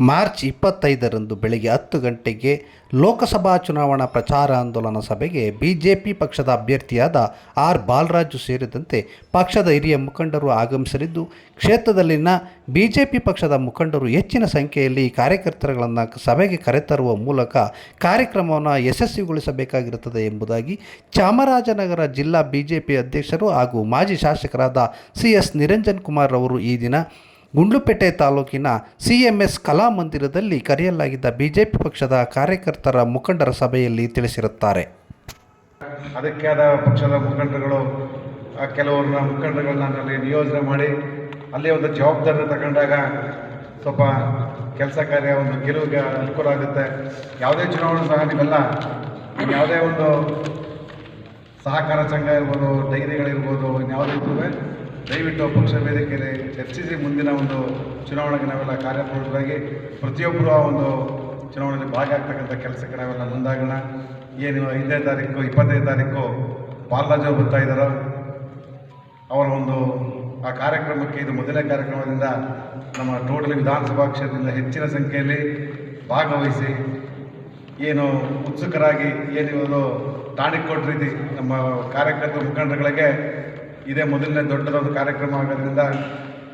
March ಇಪ್ಪತ್ತೈದರಂದು ಬೆಳಗ್ಗೆ ಹತ್ತು ಗಂಟೆಗೆ ಲೋಕಸಭಾ ಚುನಾವಣಾ ಪ್ರಚಾರ ಆಂದೋಲನ ಸಭೆಗೆ ಬಿಜೆಪಿ ಪಕ್ಷದ ಅಭ್ಯರ್ಥಿಯಾದ ಆರ್ ಬಾಲರಾಜು ಸೇರಿದಂತೆ ಪಕ್ಷದ ಹಿರಿಯ ಮುಖಂಡರು ಆಗಮಿಸಲಿದ್ದು, ಕ್ಷೇತ್ರದಲ್ಲಿನ ಬಿಜೆಪಿ ಪಕ್ಷದ ಮುಖಂಡರು ಹೆಚ್ಚಿನ ಸಂಖ್ಯೆಯಲ್ಲಿ ಕಾರ್ಯಕರ್ತರುಗಳನ್ನು ಸಭೆಗೆ ಕರೆತರುವ ಮೂಲಕ ಕಾರ್ಯಕ್ರಮವನ್ನು ಯಶಸ್ವಿಗೊಳಿಸಬೇಕಾಗಿರುತ್ತದೆ ಎಂಬುದಾಗಿ ಚಾಮರಾಜನಗರ ಜಿಲ್ಲಾ ಬಿಜೆಪಿ ಅಧ್ಯಕ್ಷರು ಹಾಗೂ ಮಾಜಿ ಶಾಸಕರಾದ ಸಿ ಎಸ್ ನಿರಂಜನ್ ಕುಮಾರ್ ಅವರು ಈ ದಿನ ಗುಂಡ್ಲುಪೇಟೆ ತಾಲೂಕಿನ ಸಿಎಂಎಸ್ ಕಲಾಮಂದಿರದಲ್ಲಿ ಕರೆಯಲಾಗಿದ್ದ ಬಿಜೆಪಿ ಪಕ್ಷದ ಕಾರ್ಯಕರ್ತರ ಮುಖಂಡರ ಸಭೆಯಲ್ಲಿ ತಿಳಿಸಿರುತ್ತಾರೆ. ಅದಕ್ಕೆ ಆದ ಪಕ್ಷದ ಮುಖಂಡರುಗಳು ಕೆಲವರ ಕೆಲವ್ರನ್ನ ಮುಖಂಡರುಗಳನ್ನ ಅಲ್ಲಿ ನಿಯೋಜನೆ ಮಾಡಿ, ಅಲ್ಲಿ ಒಂದು ಜವಾಬ್ದಾರಿ ತಗೊಂಡಾಗ ಸ್ವಲ್ಪ ಕೆಲಸ ಕಾರ್ಯ ಒಂದು ಗೆಲುವಿಗೆ ಅನುಕೂಲ ಆಗುತ್ತೆ. ಯಾವುದೇ ಚುನಾವಣೆ ಸಹ ನೀವೆಲ್ಲ ಯಾವುದೇ ಒಂದು ಸಹಕಾರ ಸಂಘ ಇರ್ಬೋದು, ಡೈರಿಗಳಿರ್ಬೋದು, ಇನ್ಯಾವುದೇ ದಯವಿಟ್ಟು ಪಕ್ಷ ವೇದಿಕೆಯಲ್ಲಿ ಚರ್ಚಿಸಿ ಮುಂದಿನ ಒಂದು ಚುನಾವಣೆಗೆ ನಾವೆಲ್ಲ ಕಾರ್ಯಪ್ರವೃತ್ತರಾಗಿ ಪ್ರತಿಯೊಬ್ಬರು ಆ ಒಂದು ಚುನಾವಣೆಯಲ್ಲಿ ಭಾಗಿಯಾಗ್ತಕ್ಕಂಥ ಕೆಲಸಕ್ಕೆ ನಾವೆಲ್ಲ ಮುಂದಾಗೋಣ. ಏನು ಐದನೇ ತಾರೀಕು ಇಪ್ಪತ್ತೈದು ತಾರೀಕು ಬಾಲರಾಜು ಅವ್ರು ಬರ್ತಾ ಇದ್ದಾರೋ ಅವರ ಒಂದು ಆ ಕಾರ್ಯಕ್ರಮಕ್ಕೆ ಇದು ಮೊದಲನೇ ಕಾರ್ಯಕ್ರಮದಿಂದ ನಮ್ಮ ಟೋಟಲ್ ವಿಧಾನಸಭಾ ಕ್ಷೇತ್ರದಿಂದ ಹೆಚ್ಚಿನ ಸಂಖ್ಯೆಯಲ್ಲಿ ಭಾಗವಹಿಸಿ ಏನು ಉತ್ಸುಕರಾಗಿ ಏನು ಟಾಣಿಕ್ ರೀತಿ ನಮ್ಮ ಕಾರ್ಯಕರ್ತರ ಮುಖಂಡರುಗಳಿಗೆ ಇದೇ ಮೊದಲನೇ ದೊಡ್ಡದಾದ ಕಾರ್ಯಕ್ರಮ ಆಗೋದ್ರಿಂದ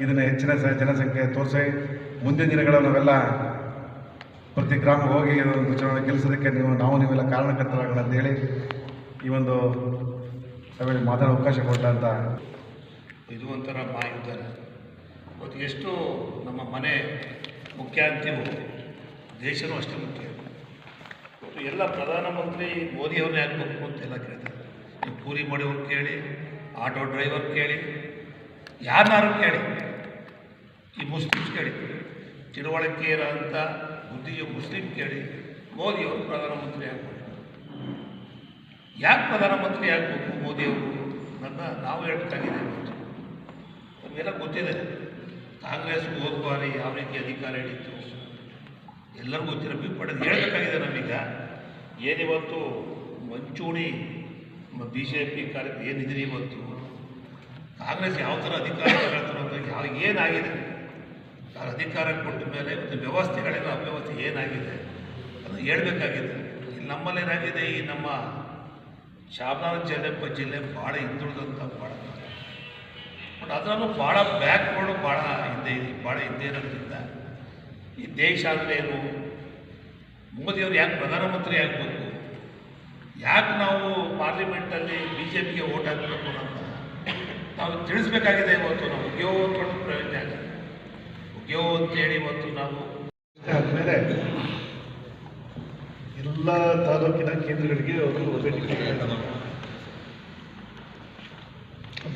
ಇದನ್ನು ಹೆಚ್ಚಿನ ಜನಸಂಖ್ಯೆ ತೋರಿಸಿ ಮುಂದಿನ ದಿನಗಳಲ್ಲಿ ನಾವೆಲ್ಲ ಪ್ರತಿ ಗ್ರಾಮ ಹೋಗಿ ಒಂದು ಚುನಾವಣೆ ಗೆಲ್ಲಿಸೋದಕ್ಕೆ ನೀವು ನಾವು ನೀವೆಲ್ಲ ಕಾರಣಕರ್ತರಾಗೋಣ ಅಂತ ಹೇಳಿ ಈ ಒಂದು ಸಭೆಯಲ್ಲಿ ಮಾತಾಡೋ ಅವಕಾಶ ಕೊಟ್ಟಂತ ಇದು ಒಂಥರ ಮಾಹಿತಿ ಮತ್ತು ಎಷ್ಟು ನಮ್ಮ ಮನೆ ಮುಖ್ಯ ಅಂತೀವೋ ದೇಶನೂ ಅಷ್ಟೇ ಮುಖ್ಯ. ಎಲ್ಲ ಪ್ರಧಾನಮಂತ್ರಿ ಮೋದಿಯವ್ರನ್ನೇ ಆಗಬೇಕು ಅಂತ ಎಲ್ಲ ಕೇಳ್ತಾರೆ. ನೀವು ಪೂರಿ ಮಾಡೋರು ಕೇಳಿ ಆಟೋ ಡ್ರೈವರ್ ಕೇಳಿ ಯಾರನ್ನಾರು ಕೇಳಿ, ಈ ಮುಸ್ಲಿಮ್ಸ್ ಕೇಳಿ. ತಿಳುವಳಿಕೆ ಇರೋಂಥ ಬುದ್ಧಿಯ ಮುಸ್ಲಿಂ ಕೇಳಿ, ಮೋದಿಯವರು ಪ್ರಧಾನಮಂತ್ರಿ ಆಗಬೇಕು. ಯಾಕೆ ಪ್ರಧಾನಮಂತ್ರಿ ಆಗಬೇಕು ಮೋದಿಯವರು? ನನ್ನ ನಾವು ಹೇಳ್ಬೇಕಾಗಿದೆ ಇವತ್ತು ನಮಗೆಲ್ಲ ಗೊತ್ತಿದೆ. ಕಾಂಗ್ರೆಸ್ ಹೋದ ಬಾರಿ ಯಾವ ರೀತಿ ಅಧಿಕಾರ ಹಿಡಿತು ಎಲ್ಲರಿಗೂ ಗೊತ್ತಿರೋ ಪಡೆದು ಹೇಳಬೇಕಾಗಿದೆ ನಮೀಗ. ಏನಿವತ್ತು? ಮಂಚೂಣಿ ಬಿ ಜೆ ಪಿ ಕಾರ್ಯ ಏನಿದ್ರಿ ಇವತ್ತು? ಕಾಂಗ್ರೆಸ್ ಯಾವ ಥರ ಅಧಿಕಾರ ಅಂತ ಯಾವ ಏನಾಗಿದೆ? ಆ ಅಧಿಕಾರ ಕೊಟ್ಟ ಮೇಲೆ ಇವತ್ತು ವ್ಯವಸ್ಥೆಗಳೆಲ್ಲ ಅವ್ಯವಸ್ಥೆ ಏನಾಗಿದೆ? ಅದು ಹೇಳಬೇಕಾಗಿದೆ. ಇಲ್ಲಿ ನಮ್ಮಲ್ಲಿ ಏನಾಗಿದೆ? ಈ ನಮ್ಮ ಶಾಮರಾಜ ಜಿಲ್ಲೆ ಜಿಲ್ಲೆ ಭಾಳ ಹಿಂದುಳಿದಂಥ ಭಾಳ. ಬಟ್ ಅದರಲ್ಲೂ ಭಾಳ ಬ್ಯಾಕ್ವರ್ಡು ಭಾಳ ಹಿಂದೆ ಇದೆ, ಭಾಳ ಹಿಂದೆ ಇರೋದ್ರಿಂದ ಈ ದೇಶ ಅಂದರೆ ಏನು? ಮೋದಿಯವರು ಯಾಕೆ ಪ್ರಧಾನಮಂತ್ರಿ ಆಗಬೇಕು? ಯಾಕೆ ನಾವು ಪಾರ್ಲಿಮೆಂಟಲ್ಲಿ ಬಿ ಜೆ ಪಿಗೆ ಓಟ್ ಹಾಕಬೇಕು ಅಂತ ನಾವು ತಿಳಿಸ್ಬೇಕಾಗಿದೆ ಇವತ್ತು ನಾವು ಉಗ್ಯೋ ಅಂತ ಪ್ರಯೋಜನ ಆಗಿದೆ ಉದ್ಯೋಗ ಅಂತೇಳಿ ಇವತ್ತು ನಾವು ಆದಮೇಲೆ ಎಲ್ಲ ತಾಲೂಕಿನ ಕೇಂದ್ರಗಳಿಗೆ ಅವರು ಭೇಟಿ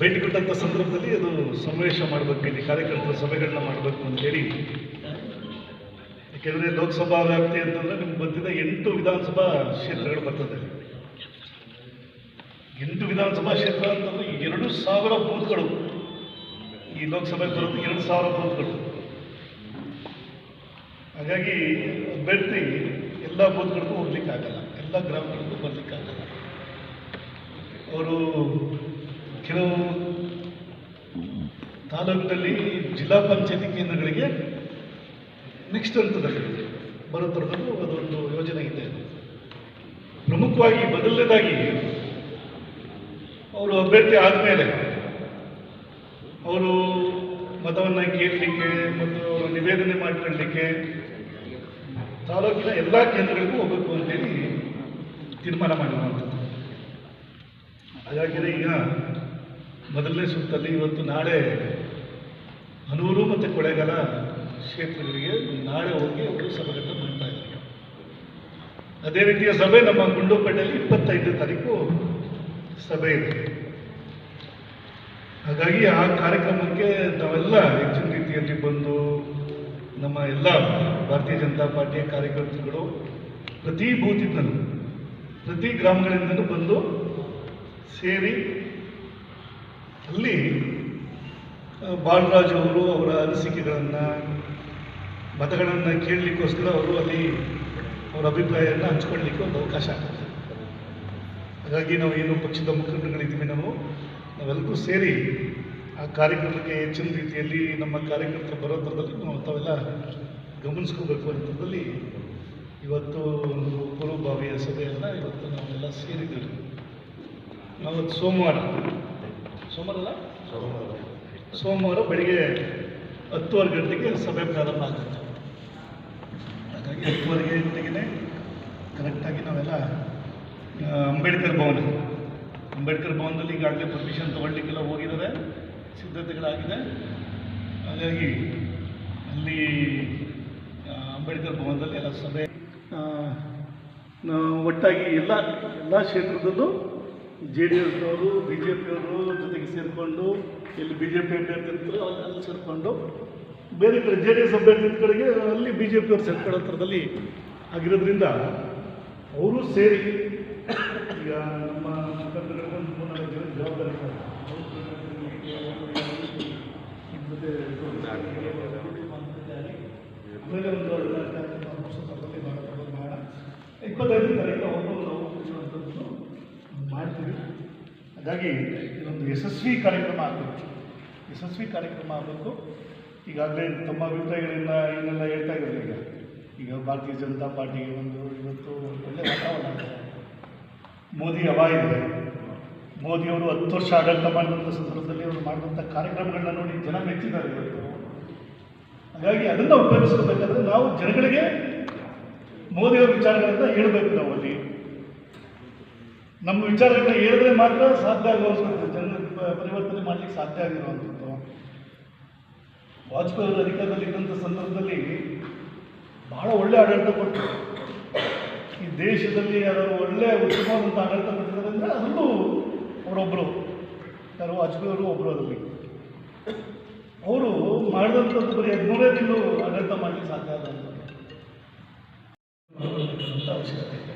ಭೇಟಿ ಕೊಟ್ಟಂಥ ಸಂದರ್ಭದಲ್ಲಿ ಅದು ಸಮಾವೇಶ ಮಾಡಬೇಕು, ಇಲ್ಲಿ ಕಾರ್ಯಕರ್ತರ ಸಭೆಗಳನ್ನ ಮಾಡಬೇಕು ಅಂತೇಳಿ ಯಾಕೆಂದರೆ ಲೋಕಸಭಾ ವ್ಯಾಪ್ತಿ ಅಂತಂದರೆ ನಿಮ್ಗೆ ಗೊತ್ತಿದೆ ಎಂಟು ವಿಧಾನಸಭಾ ಕ್ಷೇತ್ರಗಳು ಬರ್ತದೆ. ಎಂಟು ವಿಧಾನಸಭಾ ಕ್ಷೇತ್ರ ಅಂತಂದರೆ ಎರಡು ಸಾವಿರ ಬೂತ್ಗಳು. ಈ ಲೋಕಸಭೆ ಬರೋದು ಎರಡು ಸಾವಿರ ಬೂತ್ಗಳು. ಹಾಗಾಗಿ ಅಭ್ಯರ್ಥಿ ಎಲ್ಲ ಬೂತ್ಗಳಿಗೂ ಹೋಗ್ಲಿಕ್ಕಾಗಲ್ಲ, ಎಲ್ಲ ಗ್ರಾಮಗಳಿಗೂ ಬರ್ಲಿಕ್ಕಾಗಲ್ಲ. ಅವರು ಕೆಲವು ತಾಲೂಕಿನಲ್ಲಿ ಜಿಲ್ಲಾ ಪಂಚಾಯತಿ ಕೇಂದ್ರಗಳಿಗೆ ನೆಕ್ಸ್ಟ್ ಹಂತದಲ್ಲಿ ಬರೋ ಥರದ್ದು ಅದೊಂದು ಯೋಜನೆ ಇದೆ. ಪ್ರಮುಖವಾಗಿ ಮೊದಲನೇದಾಗಿ ಅವರು ಅಭ್ಯರ್ಥಿ ಆದಮೇಲೆ ಅವರು ಮತವನ್ನು ಕೇಳಲಿಕ್ಕೆ ಮತ್ತು ನಿವೇದನೆ ಮಾಡಿಕೊಳ್ಳಲಿಕ್ಕೆ ತಾಲೂಕಿನ ಎಲ್ಲ ಕೇಂದ್ರಗಳಿಗೂ ಹೋಗಬೇಕು ಅಂತೇಳಿ ತೀರ್ಮಾನ ಮಾಡಿರುವಂಥದ್ದು. ಹಾಗಾಗಿದೆ ಈಗ ಮೊದಲನೇ ಸುತ್ತಲ್ಲಿ ಇವತ್ತು ನಾಳೆ ಹನೂರು ಮತ್ತು ಕೊಳೆಗಾಲ ಕ್ಷೇತ್ರಗಳಿಗೆ ನಾಳೆ ಹೋಗಿ ಅವರು ಸಭೆಗಳನ್ನ ಮಾಡ್ತಾ ಇದ್ದಾರೆ. ಅದೇ ರೀತಿಯ ಸಭೆ ನಮ್ಮ ಗುಂಡೋಪೇಟೆಯಲ್ಲಿ ಇಪ್ಪತ್ತೈದನೇ ತಾರೀಕು ಸಭೆ ಇದೆ. ಹಾಗಾಗಿ ಆ ಕಾರ್ಯಕ್ರಮಕ್ಕೆ ನಾವೆಲ್ಲ ಹೆಚ್ಚಿನ ರೀತಿಯಲ್ಲಿ ಬಂದು ನಮ್ಮ ಎಲ್ಲ ಭಾರತೀಯ ಜನತಾ ಪಾರ್ಟಿಯ ಕಾರ್ಯಕರ್ತರುಗಳು ಪ್ರತಿ ಬೂತಿಂದಲೂ, ಪ್ರತಿ ಗ್ರಾಮಗಳಿಂದಲೂ ಬಂದು ಸೇರಿ ಅಲ್ಲಿ ಬಾಲರಾಜ್ ಅವರು ಅವರ ಅನಿಸಿಕೆಗಳನ್ನು, ಮತಗಳನ್ನು ಕೇಳಲಿಕ್ಕೋಸ್ಕರ ಅವರು ಅಲ್ಲಿ ಅವರ ಅಭಿಪ್ರಾಯವನ್ನು ಹಂಚ್ಕೊಳ್ಳಿಕ್ಕೆ ಒಂದು ಅವಕಾಶ ಆಗುತ್ತೆ ಹಾಗಾಗಿ ನಾವು ಏನು ಪಕ್ಷದ ಮುಖಂಡರುಗಳಿದ್ದೀವಿ ನಾವು ನಾವೆಲ್ಲರೂ ಸೇರಿ ಆ ಕಾರ್ಯಕ್ರಮಕ್ಕೆ ಹೆಚ್ಚಿನ ರೀತಿಯಲ್ಲಿ ನಮ್ಮ ಕಾರ್ಯಕರ್ತರು ಬರೋ ಥರದಲ್ಲಿ ನಾವು ತಾವೆಲ್ಲ ಗಮನಿಸ್ಕೋಬೇಕು ಅಂತದಲ್ಲಿ ಇವತ್ತು ಒಂದು ಪೂರ್ವಭಾವಿಯ ಸಭೆಯನ್ನು ಇವತ್ತು ನಾವೆಲ್ಲ ಸೇರಿದ್ದೀವಿ. ನಾವತ್ತು ಸೋಮವಾರ. ಸೋಮವಾರ. ಅಲ್ಲ ಸೋಮವಾರ ಬೆಳಿಗ್ಗೆ ಹತ್ತುವರೆ ಗಂಟೆಗೆ ಸಭೆ ಪ್ರಾರಂಭ ಆಗುತ್ತೆ. ಹಾಗಾಗಿ ಹತ್ತುವರೆ ಗಂಟೆಗೆ ಕರೆಕ್ಟಾಗಿ ನಾವೆಲ್ಲ ಅಂಬೇಡ್ಕರ್ ಭವನ. ಅಂಬೇಡ್ಕರ್ ಭವನದಲ್ಲಿ ಈಗಾಗಲೇ ಪರ್ಮಿಷನ್ ತೊಗೊಳ್ಲಿಕ್ಕೆಲ್ಲ ಹೋಗಿದ್ದಾರೆ ಸಿದ್ಧತೆಗಳಾಗಿದೆ. ಹಾಗಾಗಿ ಅಲ್ಲಿ ಅಂಬೇಡ್ಕರ್ ಭವನದಲ್ಲಿ ಎಲ್ಲ ಸಭೆ ಒಟ್ಟಾಗಿ ಎಲ್ಲ ಎಲ್ಲ ಕ್ಷೇತ್ರದಲ್ಲೂ ಜೆ ಡಿ ಎಸ್ನವರು, ಬಿ ಜೆ ಪಿಯವರು ಜೊತೆಗೆ ಸೇರಿಕೊಂಡು, ಎಲ್ಲಿ ಬಿ ಜೆ ಪಿ ಅಭ್ಯರ್ಥಿ ಇರ್ತಾರೋ ಅಲ್ಲಿ ಸೇರಿಕೊಂಡು, ಬೇರೆ ಕಡೆ ಜೆ ಡಿ ಎಸ್ ಅಭ್ಯರ್ಥಿ ಕಡೆಗೆ ಅಲ್ಲಿ ಬಿ ಜೆ ಪಿಯವರು ಸೇರ್ಕೊಳ್ಳೋ ಥರದಲ್ಲಿ ಆಗಿರೋದ್ರಿಂದ ಅವರು ಸೇರಿ ಈಗ ನಮ್ಮ ಮುಖಂಡರಿಗೆ ಒಂದು ಮೂರ್ನಾಲ್ಕು ಜನ ಜವಾಬ್ದಾರಿ ಆಮೇಲೆ ಒಂದು ಪುಸ್ತಕದಲ್ಲಿ ಮಾಡೋದು ಮಾಡೋಣ ಇಪ್ಪತ್ತೈದನೇ ತಾರೀಕು ಅವರು ನಾವು ಕೂರಿಸುವಂಥದ್ದನ್ನು ಮಾಡ್ತೀವಿ. ಹಾಗಾಗಿ ಇದೊಂದು ಯಶಸ್ವಿ ಕಾರ್ಯಕ್ರಮ ಆಗಬೇಕು. ಯಶಸ್ವಿ ಕಾರ್ಯಕ್ರಮ ಆಗಬೇಕು. ಈಗಾಗಲೇ ತಮ್ಮ ಅಭಿಪ್ರಾಯಗಳಿಂದ ಏನೆಲ್ಲ ಹೇಳ್ತಾ ಇದ್ದಾರೆ ಈಗ. ಈಗ ಭಾರತೀಯ ಜನತಾ ಪಾರ್ಟಿಗೆ ಒಂದು ಇವತ್ತು ಒಳ್ಳೆ ವಾತಾವರಣ ಮೋದಿ ಹವಾ ಇದೆ ಮೋದಿಯವರು ಹತ್ತು ವರ್ಷ ಆಡಳಿತ ಮಾಡಿದಂಥ ಸಂದರ್ಭದಲ್ಲಿ ಅವರು ಮಾಡಿದಂಥ ಕಾರ್ಯಕ್ರಮಗಳನ್ನ ನೋಡಿ ಜನ ಮೆಚ್ಚಿದ್ದಾರೆ ಇವತ್ತು. ಹಾಗಾಗಿ ಅದನ್ನು ಉಪಯೋಗಿಸ್ಕೋಬೇಕಾದ್ರೆ ನಾವು ಜನಗಳಿಗೆ ಮೋದಿಯವರ ವಿಚಾರಗಳನ್ನು ಹೇಳ್ಬೇಕು ನಾವು ಅಲ್ಲಿ. ನಮ್ಮ ವಿಚಾರಗಳನ್ನ ಹೇಳಿದ್ರೆ ಮಾತ್ರ ಸಾಧ್ಯ ಆಗುವಂಥದ್ದು ಜನ ಪರಿವರ್ತನೆ ಮಾಡಲಿಕ್ಕೆ ಸಾಧ್ಯ ಆಗಿರುವಂಥದ್ದು ವಾಜಪೇಯಿ ಅವರು ಅಧಿಕಾರದಲ್ಲಿ ಇದ್ದಂಥ ಸಂದರ್ಭದಲ್ಲಿ ಬಹಳ ಒಳ್ಳೆ ಆಡಳಿತ ಕೊಟ್ಟರು. ಈ ದೇಶದಲ್ಲಿ ಯಾರು ಒಳ್ಳೆ ಉತ್ತಮವಾದಂಥ ಆಡಳಿತ ಕೊಟ್ಟಿದ್ದಾರೆ ಅಂದರೆ ಅದರಲ್ಲೂ ಅವರೊಬ್ಬರು ಯಾರು ವಾಜಪೇಯಿಯವರು ಒಬ್ಬರು ಅದರಲ್ಲಿ ಅವರು ಮಾಡಿದಂಥದ್ದು ಬರೀ ಹದಿಮೂರೇ ತಿಂಗಳು ಆಡಳಿತ ಮಾಡಲಿಕ್ಕೆ ಸಾಧ್ಯ ಆದ ಅವಶ್ಯಕತೆ ಇದೆ.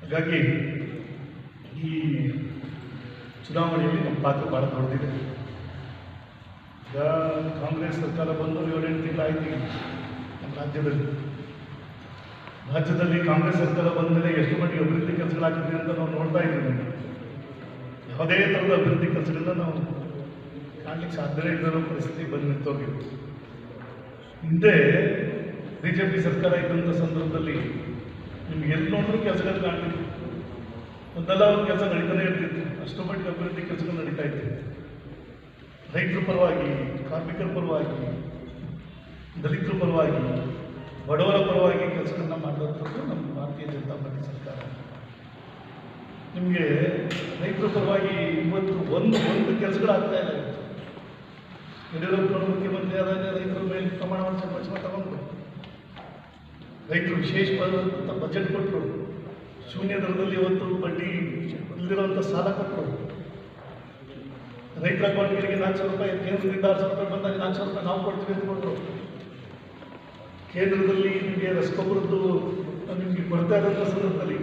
ಹಾಗಾಗಿ ಈ ಚುನಾವಣೆಯಲ್ಲಿ ನಮ್ಮ ಪಾತ್ರ ಭಾಳ ದೊಡ್ಡದಿದೆ. ಈಗ ಕಾಂಗ್ರೆಸ್ ಸರ್ಕಾರ ಬಂದು ಏಳೆಂಟು ತಿಂಗಳಾಯ್ತು ನಮ್ಮ ರಾಜ್ಯದಲ್ಲಿ. ರಾಜ್ಯದಲ್ಲಿ ಕಾಂಗ್ರೆಸ್ ಸರ್ಕಾರ ಬಂದ ಮೇಲೆ ಎಷ್ಟು ಮಟ್ಟಿಗೆ ಅಭಿವೃದ್ಧಿ ಕೆಲಸಗಳಾಗಿದೆ ಅಂತ ನಾವು ನೋಡ್ತಾ ಇದ್ದೀವಿ. ಯಾವುದೇ ಥರದ ಅಭಿವೃದ್ಧಿ ಕೆಲಸಗಳನ್ನ ನಾವು ಕಾಣಲಿಕ್ಕೆ ಸಾಧ್ಯವೇ ಇಲ್ಲದ ಪರಿಸ್ಥಿತಿ ಬಂದು ನಿಂತೋಗಿದೆ. ಹಿಂದೆ ಬಿ ಜೆ ಪಿ ಸರ್ಕಾರ ಇದ್ದಂಥ ಸಂದರ್ಭದಲ್ಲಿ ನಿಮ್ಗೆ ಎಲ್ಲಿ ನೋಡಿದ್ರು ಕೆಲಸಗಳು ಕಾಣ್ತಿತ್ತು. ಒಂದಲ್ಲ ಒಂದು ಕೆಲಸ ನಡೀತಾನೆ ಇರ್ತಿತ್ತು. ಅಷ್ಟು ಮಟ್ಟಿಗೆ ಅಭಿವೃದ್ಧಿ ಕೆಲಸಗಳು ನಡೀತಾ ಇತ್ತು ರೈತರ ಪರವಾಗಿ, ಕಾರ್ಮಿಕರ ಪರವಾಗಿ, ದಲಿತರ ಪರವಾಗಿ ಬಡವರ ಪರವಾಗಿ ಕೆಲಸಗಳನ್ನ ಮಾಡುವಂಥದ್ದು ನಮ್ಮ ಭಾರತೀಯ ಜನತಾ ಪಾರ್ಟಿ ಸರ್ಕಾರ. ನಿಮಗೆ ರೈತರ ಪರವಾಗಿ ಇವತ್ತು ಒಂದು ಒಂದು ಕೆಲಸಗಳಾಗ್ತಾ ಇಲ್ಲ ಯಡಿಯೂರಪ್ಪನವರು ಮುಖ್ಯಮಂತ್ರಿ ಆದಾಗ ರೈತರ ಮೇಲೆ ಪ್ರಮಾಣ ವಚನ ತಗೊಂಡ್ರು. ರೈತರು ವಿಶೇಷವಾದಂಥ ಬಜೆಟ್ ಕೊಟ್ಟರು ಶೂನ್ಯ ದರದಲ್ಲಿ ಇವತ್ತು ಬಡ್ಡಿ ಇಲ್ಲದಿರುವಂಥ ಸಾಲ ಕೊಟ್ಟರು ರೈತರ ಅಕೌಂಟ್ಗಳಿಗೆ ನಾಲ್ಕು ಸಾವಿರ ರೂಪಾಯಿ, ಕೇಂದ್ರದಿಂದ ಆರು ಸಾವಿರ ರೂಪಾಯಿ ಬಂದಾಗ ನಾಲ್ಕು ಸಾವಿರ ರೂಪಾಯಿ ನಾವು ಕೊಡ್ತೀವಿ ಅಂತ ಕೊಟ್ಟರು ಕೇಂದ್ರದಲ್ಲಿ ನಿಮಗೆ ರಸಗೊಬ್ಬರದ್ದು ನಿಮಗೆ ಕೊಡ್ತಾ ಇರೋ ಸಂದರ್ಭದಲ್ಲಿ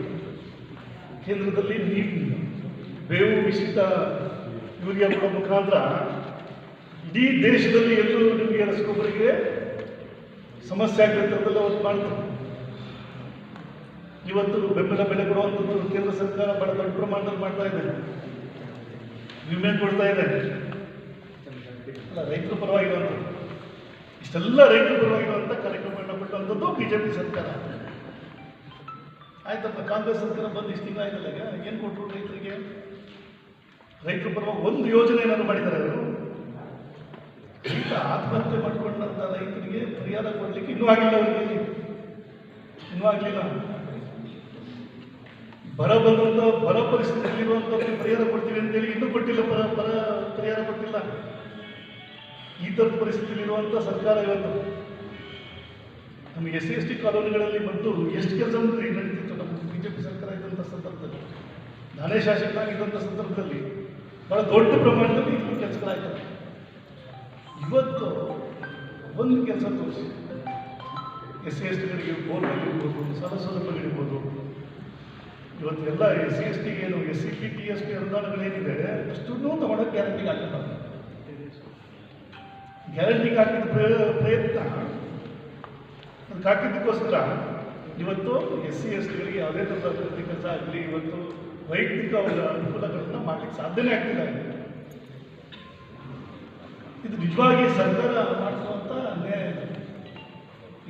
ಕೇಂದ್ರದಲ್ಲಿ ನೀರು, ಬೇವು ಮಿಶ್ರಿತ ಯೂರಿಯಾ ಕೊಡೋ ಮುಖಾಂತರ ಇಡೀ ದೇಶದಲ್ಲಿ ಎಲ್ಲರೂ ನಿಮಗೆ ರಸಗೊಬ್ಬರಿಗೆ ಸಮಸ್ಯೆ ಆಗಿರ್ತದಲ್ಲ ಅವತ್ತು ಮಾಡ್ತಾರೆ. ಇವತ್ತು ಬೆಂಬಲ ಬೆಲೆ ಕೊಡುವಂಥದ್ದು ಕೇಂದ್ರ ಸರ್ಕಾರ ಬಹಳ ದೊಡ್ಡ ಪ್ರಮಾಣದಲ್ಲಿ ಮಾಡ್ತಾ ಇದೆ. ವಿಮೆ ಕೊಡ್ತಾ ಇದೆ. ಅಲ್ಲ, ರೈತರ ಪರವಾಗಿರುವಂಥದ್ದು ಇಷ್ಟೆಲ್ಲ ರೈತರ ಪರವಾಗಿರುವಂಥ ಕಾರ್ಯಕ್ರಮಗಳನ್ನ ಕೊಟ್ಟಂಥದ್ದು ಬಿ ಸರ್ಕಾರ. ಆಯ್ತಪ್ಪ, ಕಾಂಗ್ರೆಸ್ ಸರ್ಕಾರ ಬಂದು ಇಷ್ಟು ತಿಂಗಳು ಆಯ್ತಲ್ಲ ಈಗ? ಏನು ಕೊಟ್ಟರು ರೈತರಿಗೆ? ರೈತರ ಪರವಾಗಿ ಒಂದು ಯೋಜನೆ ಏನಾದ್ರು ಮಾಡಿದ್ದಾರೆ ಅವರು? ರೈತ ಆತ್ಮಹತ್ಯೆ ಮಾಡಿಕೊಂಡಂಥ ರೈತರಿಗೆ ಪರಿಹಾರ ಕೊಡಲಿಕ್ಕೆ ಇನ್ನೂ ಆಗಿಲ್ಲ ಅವರಿಗೆ ಇನ್ನೂ ಆಗಲಿಲ್ಲ. ಬರ ಬಂದಂಥ ಬರ ಪರಿಸ್ಥಿತಿಯಲ್ಲಿರುವಂಥವ್ರಿಗೆ ಪರಿಹಾರ ಕೊಡ್ತೀವಿ ಅಂತೇಳಿ ಇನ್ನೂ ಕೊಟ್ಟಿಲ್ಲ, ಬರ ಬರ, ಪರಿಹಾರ ಕೊಟ್ಟಿಲ್ಲ. ಈ ಥರದ ಪರಿಸ್ಥಿತಿಯಲ್ಲಿರುವಂಥ ಸರ್ಕಾರ ಇವತ್ತು. ನಮಗೆ ಎಸ್ ಸಿ, ಎಸ್ ಟಿ ಕಾಲೋನಿಗಳಲ್ಲಿ ಬಂದು ಎಷ್ಟು ಕೆಲಸ ನಡೀತಿತ್ತು ನಮ್ಮ ಬಿ ಜೆ ಪಿ ಸರ್ಕಾರ ಇದ್ದಂಥ ಸಂದರ್ಭದಲ್ಲಿ, ನಾನೇ ಶಾಸಕನಾಗಿದ್ದಂಥ ಸಂದರ್ಭದಲ್ಲಿ ಬಹಳ ದೊಡ್ಡ ಪ್ರಮಾಣದಲ್ಲಿ ಇನ್ನೂ ಕೆಲಸಗಳಾಯ್ತವೆ ಇವತ್ತು ಒಂದು ಕೆಲಸ ತೋರಿಸಿ. ಎಸ್ ಸಿ, ಎಸ್ ಟಿಗಳಿಗೆ ಬೋರ್ಗಳಿರ್ಬೋದು ಸಾಲ ಸೌಲಭ್ಯಗಳಿರ್ಬೋದು ಇವತ್ತು ಎಲ್ಲ ಎಸ್ ಸಿ, ಎಸ್ ಟಿಗೆ ಏನು, S C, P, T, S P ಅನುದಾನಗಳೇನಿದೆ, ಅಷ್ಟನ್ನೂ ತಗೊಳಕ್ಕೆ ಗ್ಯಾರಂಟಿಗೆ ಹಾಕಿಲ್ಲ ಗ್ಯಾರಂಟಿಗೆ ಹಾಕಿದ ಪ್ರಯ- ಪ್ರಯತ್ನ ಅದಕ್ಕೆ ಹಾಕಿದ್ದಕ್ಕೋಸ್ಕರ ಇವತ್ತು ಎಸ್ ಸಿ ಎಸ್ ಟಿಗಳಿಗೆ ಯಾವುದೇ ಥರದ ಅಭಿವೃದ್ಧಿ ಆಗಲಿ, ಇವತ್ತು ವೈಯಕ್ತಿಕ ಅವರ ಅನುಕೂಲಗಳನ್ನು ಮಾಡಲಿಕ್ಕೆ ಸಾಧ್ಯನೇ ಆಗ್ತಿಲ್ಲ. ಇದು ನಿಜವಾಗಿ ಸರ್ಕಾರ ಮಾಡ್ಕೊಳ್ಳುವಂಥ ಅನ್ಯಾಯ ಇದು.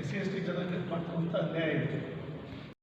ಎಸ್ ಸಿ ಎಸ್ ಟಿ ಜನಕ್ಕೆ ಮಾಡ್ತಿರುವಂಥ ಅನ್ಯಾಯ ಇದು.